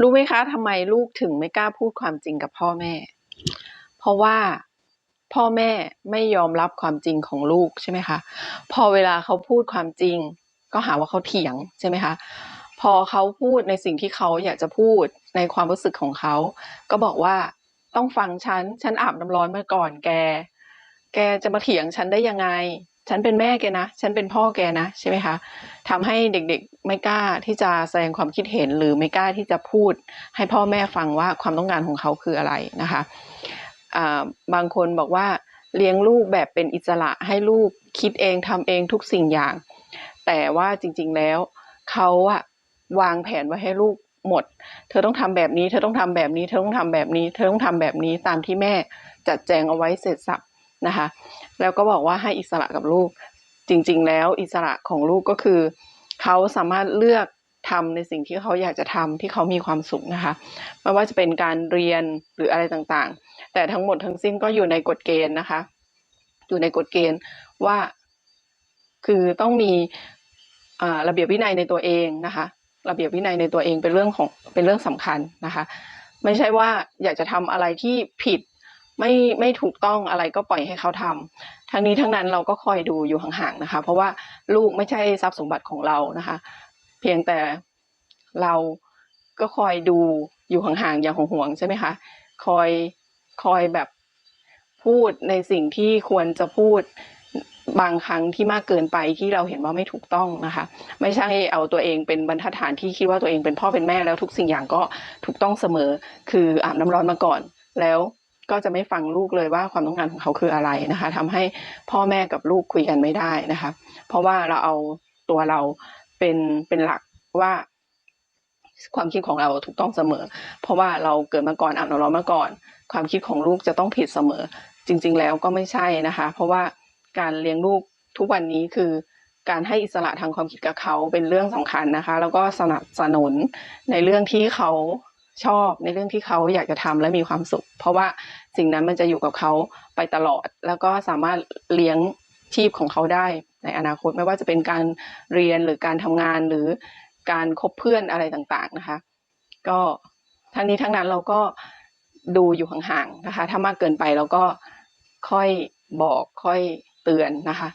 รู้ไหมคะทำไมลูกถึงไม่กล้าพูดความจริงกับพ่อแม่ เพราะว่าพ่อแม่ไม่ยอมรับความจริงของลูกใช่ไหมคะ พอเวลาเขาพูดความจริง ก็หาว่าเขาเถียงใช่ไหมคะ พอเขาพูดในสิ่งที่เขาอยากจะพูดในความรู้สึกของเขา ก็บอกว่าต้องฟังฉัน ฉันอาบน้ำร้อนมาก่อนแก แกจะมาเถียงฉันได้ยังไง ฉันเป็นแม่แกนะ ฉันเป็นพ่อแกนะใช่ไหมคะทำให้เด็กๆไม่กล้าที่จะแสดงความคิดเห็นหรือไม่กล้าที่จะพูด ให้พ่อแม่ฟังว่าความต้องการของเขาคืออะไรนะคะบางคนบอกว่าเลี้ยงลูกแบบเป็นอิสระให้ลูกคิดเองทำเองทุกสิ่งอย่าง แต่ว่าจริงๆแล้วเขาอะวางแผนไว้ให้ลูกหมด เธอต้องทำแบบนี้ เธอต้องทำแบบนี้ เธอต้องทำแบบนี้ เธอต้องทำแบบนี้ตามที่แม่จัดแจงเอาไว้เสร็จสับ นะคะ แล้วก็บอกว่าให้อิสระกับลูก จริง ๆ แล้วอิสระของลูกก็คือ เขาสามารถเลือกทำในสิ่งที่เขาอยากจะทำที่เขามีความสุขนะคะไม่ว่าจะเป็นการเรียนหรืออะไรต่างๆ แต่ทั้งหมดทั้งสิ้นก็อยู่ในกฎเกณฑ์นะคะ อยู่ในกฎเกณฑ์ว่าคือต้องมีระเบียบวินัยในตัวเองนะคะ ระเบียบวินัยในตัวเองเป็นเรื่องของเป็นเรื่องสำคัญนะคะ ไม่ใช่ว่าอยากจะทำอะไรที่ผิด ไม่ไม่ถูกต้องอะไรก็ปล่อยให้เขาทำทั้งนี้ทั้งนั้นเราก็คอยดูอยู่ห่างๆนะคะ เพราะว่าลูกไม่ใช่ทรัพย์สมบัติของเรานะคะ เพียงแต่เราก็คอยดูอยู่ห่างๆอย่างห่วงๆใช่ไหมคะคอยคอยแบบพูดในสิ่งที่ควรจะพูดบางครั้งที่มากเกินไปที่เราเห็นว่าไม่ถูกต้องนะคะ ไม่ใช่เอาตัวเองเป็นบรรทัดฐานที่คิดว่าตัวเองเป็นพ่อเป็นแม่แล้วทุกสิ่งอย่างก็ถูกต้องเสมอ คืออาบน้ำร้อนมาก่อนแล้ว ก็จะไม่ฟังลูกเลยว่าความต้องการของเขาคืออะไรนะคะทำให้พ่อแม่กับลูกคุยกันไม่ได้นะคะ เพราะว่าเราเอาตัวเราเป็นเป็นหลักว่าความคิดของเราถูกต้องเสมอ เพราะว่าเราเกิดมาก่อนอาน้ำร้อนมาก่อน ความคิดของลูกจะต้องผิดเสมอ จริง ๆ แล้วก็ไม่ใช่นะคะ เพราะว่าการเลี้ยงลูกทุกวันนี้คือการให้อิสระทางความคิดกับเขาเป็นเรื่องสำคัญนะคะ แล้วก็สนับสนุนในเรื่องที่เขา ชอบในเรื่องที่เขาอยากจะทำและมีความสุข เพราะว่าสิ่งนั้นมันจะอยู่กับเขาไปตลอด แล้วก็สามารถเลี้ยงชีพของเขาได้ในอนาคตไม่ว่าจะเป็นการเรียนหรือการทำงานหรือการคบเพื่อนอะไรต่างๆนะคะ ก็ทั้งนี้ทั้งนั้นเราก็ดูอยู่ห่างๆนะคะ ถ้ามากเกินไปเราก็ค่อยบอกค่อยเตือนนะคะ